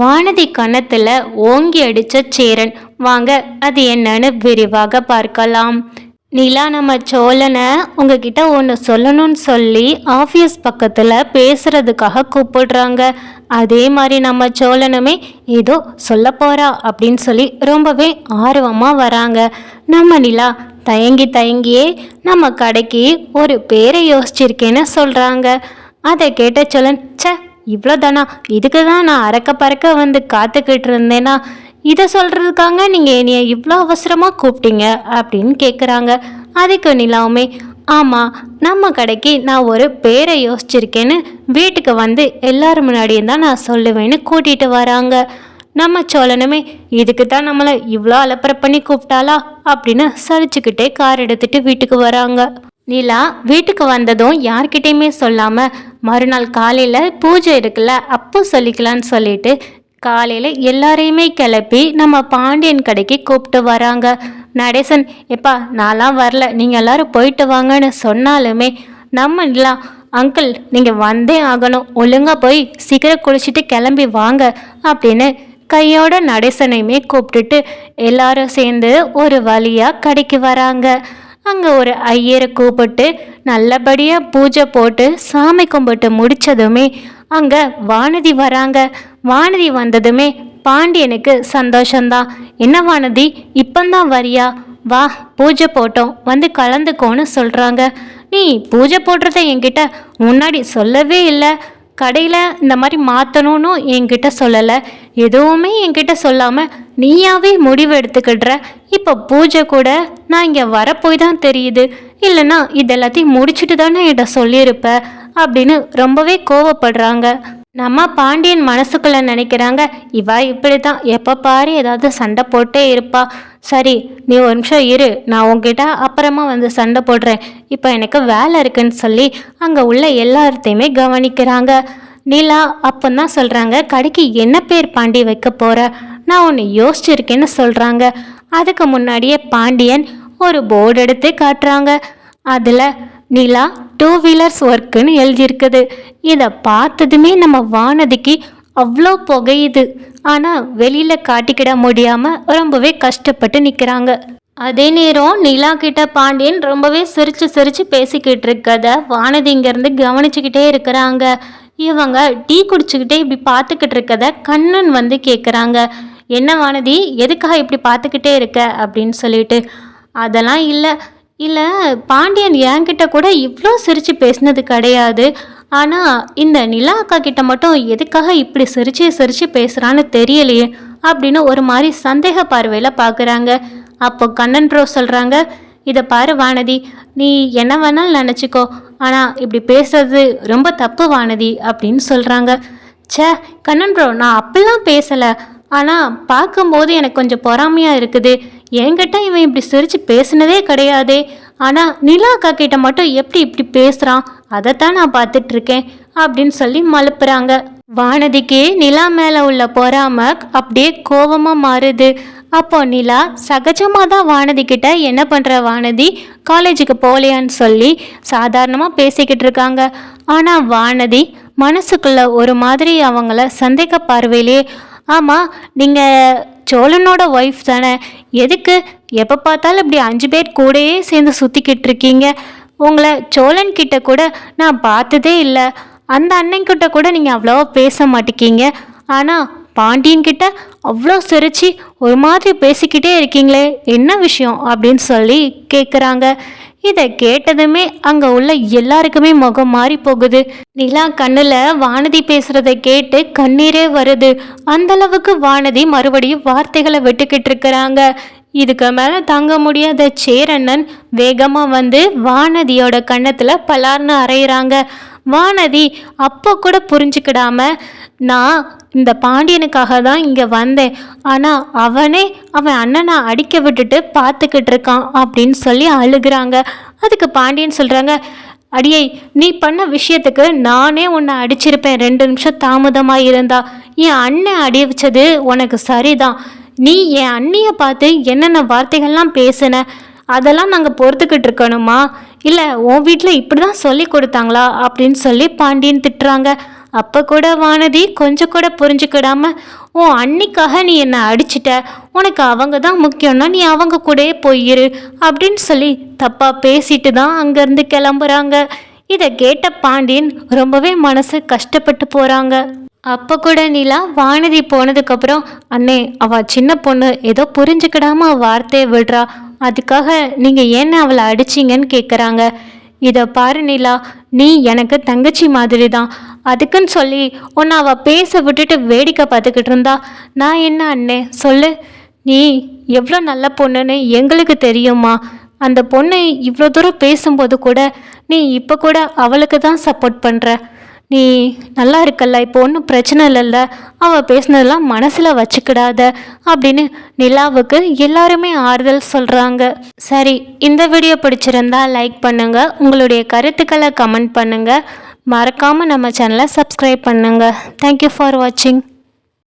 வானதி கணத்துல ஓங்கி அடிச்ச சேரன். வாங்க அது என்னன்னு விரிவாக பார்க்கலாம். நிலா நம்ம சோழனை உங்ககிட்ட ஒன்று சொல்லணும்னு சொல்லி ஆஃபீஸ் பக்கத்தில் பேசுறதுக்காக கூப்பிடுறாங்க. அதே மாதிரி நம்ம சோழனுமே ஏதோ சொல்ல போகிறா அப்படின்னு சொல்லி ரொம்பவே ஆர்வமாக வராங்க. நம்ம நிலா தயங்கி தயங்கியே நம்ம கடைக்கு ஒரு பேரை யோசிச்சிருக்கேன்னு சொல்கிறாங்க அதை கேட்ட சோழன் ச்சே இவ்வளோதானா இதுக்கு தான் நான் அறக்க பறக்க வந்து காத்துக்கிட்டு இருந்தேனா? இதை சொல்கிறதுக்காங்க நீங்கள் என்னைய இவ்வளோ அவசரமாக கூப்பிட்டீங்க அப்படின்னு கேட்குறாங்க அதுக்கு நிலாவுமே ஆமாம் நம்ம கடைக்கு நான் ஒரு பேரை யோசிச்சிருக்கேன்னு வீட்டுக்கு வந்து எல்லாரும் முன்னாடியும் தான் நான் சொல்லுவேன்னு கூட்டிகிட்டு வராங்க. நம்ம சோழனுமே இதுக்கு தான் நம்மளை இவ்வளோ அலப்பறை பண்ணி கூப்பிட்டாளா? அப்படின்னு சலிச்சுக்கிட்டே கார் எடுத்துட்டு வீட்டுக்கு வராங்க. நிலா வீட்டுக்கு வந்ததும் யார்கிட்டையுமே சொல்லாமல் மறுநாள் காலையில் பூஜை இருக்குல்ல அப்போ சொல்லிக்கலான்னு சொல்லிட்டு காலையில் எல்லாரையுமே கிளப்பி நம்ம பாண்டியன் கடைக்கு கூப்பிட்டு வராங்க. நடேசன் எப்பா நான்லாம் வரல நீங்கள் எல்லாரும் போயிட்டு வாங்கன்னு சொன்னாலுமே நம்ம இல்லை அங்கிள் நீங்கள் வந்தே ஆகணும் ஒழுங்காக போய் சீக்கிரம் குளிச்சுட்டு கிளம்பி வாங்க அப்படின்னு கையோட நடேசனையுமே கூப்பிட்டுட்டு எல்லாரும் சேர்ந்து ஒரு வழியாக கடைக்கு வராங்க. அங்கே ஒரு ஐயரை கூப்பிட்டு நல்லபடியாக பூஜை போட்டு சாமி கும்பிட்டு முடித்ததுமே அங்கே வானதி வராங்க. வானதி வந்ததுமே பாண்டியனுக்கு சந்தோஷந்தான் என்ன வானதி இப்பந்தான் வரியா? வா பூஜை போட்டோம். வந்து கலந்துக்கோன்னு சொல்கிறாங்க நீ பூஜை போடுறத என்கிட்ட முன்னாடி சொல்லவே இல்லை. கடையில் இந்த மாதிரி மாற்றணும்னு என்கிட்ட சொல்லலை. எதுவுமே என்கிட்ட சொல்லாமல் நீயாவே முடிவு எடுத்துக்கிடுற. இப்போ பூஜை கூட நான் இங்கே வரப்போய் தான் தெரியுது. இல்லைனா இதெல்லாத்தையும் முடிச்சுட்டு தானே என்கிட்ட சொல்லியிருப்ப? அப்படின்னு ரொம்பவே கோவப்படுறாங்க. நம்ம பாண்டியன் மனசுக்குள்ளே நினைக்கிறாங்க இவா இப்படி தான் எப்போ பாரு ஏதாவது சண்டை போட்டே இருப்பா. சரி நீ ஒரு நிமிஷம் இரு நான் உங்ககிட்ட அப்புறமா வந்து சண்டை போடுறேன். இப்போ எனக்கு வேலை இருக்குன்னு சொல்லி அங்கே உள்ள எல்லாத்தையுமே கவனிக்கிறாங்க. நிலா தான் சொல்கிறாங்க கடைக்கு என்ன பேர் பாண்டி வைக்க போகிற நான் ஒன்று யோசிச்சிருக்கேன்னு சொல்கிறாங்க அதுக்கு முன்னாடியே பாண்டியன் ஒரு போர்டு எடுத்து காட்டுறாங்க. அதில் நிலா டூ வீலர்ஸ் ஒர்க்குன்னு எழுதியிருக்குது. இதை பார்த்ததுமே நம்ம வானதிக்கு அவ்வளோ புகையுது. ஆனால் வெளியில் காட்டிக்கிட முடியாமல் ரொம்பவே கஷ்டப்பட்டு நிற்கிறாங்க அதே நேரம் நிலா கிட்ட பாண்டியன் ரொம்பவே சிரிச்சு சிரிச்சு பேசிக்கிட்டு இருக்கத வானதி இங்கேருந்து கவனிச்சுக்கிட்டே இருக்கிறாங்க. இவங்க டீ குடிச்சுக்கிட்டே இப்படி பார்த்துக்கிட்டு இருக்கத கண்ணன் வந்து கேட்குறாங்க என்ன வானதி எதுக்காக இப்படி பார்த்துக்கிட்டே இருக்க? அப்படின்னு சொல்லிட்டு அதெல்லாம் இல்லை. இல்லை பாண்டியன் என்கிட்ட கூட இவ்வளோ சிரித்து பேசினது கிடையாது. ஆனால் இந்த நிலா அக்கா கிட்ட மட்டும் எதுக்காக இப்படி சிரித்து சிரித்து பேசுகிறான்னு தெரியலையே அப்படின்னு ஒரு மாதிரி சந்தேக பார்வையில் பார்க்குறாங்க அப்போ கண்ணன் ப்ரோ சொல்கிறாங்க இதை பாரு வானதி நீ என்ன வேணாலும் நினச்சிக்கோ ஆனால் இப்படி பேசுறது ரொம்ப தப்பு வானதி அப்படின்னு சொல்கிறாங்க ச்சே கண்ணன் ப்ரோ நான் அப்படிலாம் பேசலை. ஆனால் பார்க்கும்போது எனக்கு கொஞ்சம் பொறாமையாக இருக்குது. என்கிட்ட இவன் இப்படி சிரித்து பேசினதே கிடையாதே. ஆனால் நிலா அக்கா கிட்ட மட்டும் எப்படி இப்படி பேசுகிறான் அதைத்தான் நான் பார்த்துட்ருக்கேன் அப்படின்னு சொல்லி மழுப்புறாங்க. வானதிக்கு நிலா மேலே உள்ள பொறாம அப்படியே கோவமாக மாறுது. அப்போ நிலா சகஜமாக தான் வானதிக்கிட்ட என்ன பண்ணுற வானதி? காலேஜுக்கு போகலையான்னு சொல்லி சாதாரணமாக பேசிக்கிட்டு இருக்காங்க. ஆனால் வானதி மனசுக்குள்ள ஒரு மாதிரி அவங்கள சந்தேக பார்வையிலே ஆமாம் நீங்கள் சோழனோட ஒய்ஃப் தானே? எதுக்கு? எப்போ பார்த்தாலும் இப்படி அஞ்சு பேர் கூடயே சேர்ந்து சுற்றிக்கிட்டு இருக்கீங்க. உங்களை சோழன் கிட்ட கூட நான் பார்த்ததே இல்லை. அந்த அண்ணன்கிட்ட கூட நீங்கள் அவ்வளோவா பேச மாட்டேங்கிங்க ஆனால் பாண்டியன்கிட்ட அவ்வளோ சிரிச்சு ஒரு மாதிரி பேசிக்கிட்டே இருக்கீங்களே என்ன விஷயம் அப்படின்னு சொல்லி கேட்குறாங்க இதை கேட்டதுமே அங்கே உள்ள எல்லாருக்குமே முகம் மாறி போகுது. நிலா கண்ணில் வானதி பேசுகிறத கேட்டு கண்ணீரே வருது. அந்த அளவுக்கு வானதி மறுபடியும் வார்த்தைகளை விட்டுக்கிட்டு இருக்கிறாங்க. இதுக்கு மேலே தாங்க முடியாத சேரண்ணன் வேகமாக வந்து வானதியோட கன்னத்தில் பலார்னு அரைகிறாங்க வானதி அப்போ கூட புரிஞ்சுக்கிடாம நான் இந்த பாண்டியனுக்காக தான் இங்கே வந்தேன். ஆனால் அவனே அவன் அண்ணனை அடிக்க விட்டுட்டு பார்த்துக்கிட்டு இருக்கான் அப்படின்னு சொல்லி அழுகிறாங்க. அதுக்கு பாண்டியன் சொல்கிறாங்க அடியை நீ பண்ண விஷயத்துக்கு நானே உன்னை அடிச்சிருப்பேன். ரெண்டு நிமிஷம் தாமதமாக இருந்தா. என் அண்ணன் அடி வச்சது உனக்கு சரிதான். நீ என் அண்ணியை பார்த்து என்னென்ன வார்த்தைகள்லாம் பேசின? அதெல்லாம் நாங்கள் பொறுத்துக்கிட்டு இருக்கணுமா? இல்லை உன் வீட்டில் இப்படி தான் சொல்லி கொடுத்தாங்களா? அப்படின்னு சொல்லி பாண்டியன் திட்டுறாங்க. அப்போ கூட வானதி கொஞ்சம் கூட புரிஞ்சுக்கிடாம உன் அன்னிக்காக நீ என்னை அடிச்சிட்ட. உனக்கு அவங்க தான் முக்கியம்னா நீ அவங்க கூடயே போயிரு அப்படின்னு சொல்லி தப்பாக பேசிட்டு தான் அங்கேருந்து கிளம்புறாங்க. இதை கேட்ட பாண்டியன் ரொம்பவே மனசு கஷ்டப்பட்டு போகிறாங்க அப்போ கூட நிலா வானதி போனதுக்கப்புறம் அண்ணே அவள் சின்ன பொண்ணு ஏதோ புரிஞ்சுக்கிடாம வார்த்தையை விடுறா. அதுக்காக நீங்கள் ஏன் அவளை அடிச்சிங்கன்னு கேட்குறாங்க இதை பாரு நிலா நீ எனக்கு தங்கச்சி மாதிரி தான் அதுக்குன்னு சொல்லி உன்னை அவள் பேச விட்டுட்டு வேடிக்கை பார்த்துக்கிட்டு இருந்தா. நான் என்ன அண்ணே சொல்லு. நீ எவ்வளோ நல்ல பொண்ணுன்னு எங்களுக்கு தெரியுமா. அந்த பொண்ணு இவ்வளோ தூரம் பேசும்போது கூட நீ இப்போ கூட அவளுக்கு தான் சப்போர்ட் பண்ணுற நீ நல்லா இருக்கல்ல இப்போ ஒன்றும் பிரச்சனை இல்லைல்ல அவள் பேசுனதெல்லாம் மனசில் வச்சுக்கிடாத அப்படின்னு நிலாவுக்கு எல்லாருமே ஆறுதல் சொல்கிறாங்க சரி இந்த வீடியோ பிடிச்சிருந்தா லைக் பண்ணுங்கள் உங்களுடைய கருத்துக்களை கமெண்ட் பண்ணுங்கள் மறக்காமல் நம்ம சேனலை சப்ஸ்கிரைப் பண்ணுங்கள் தேங்க்யூ ஃபார் வாட்சிங்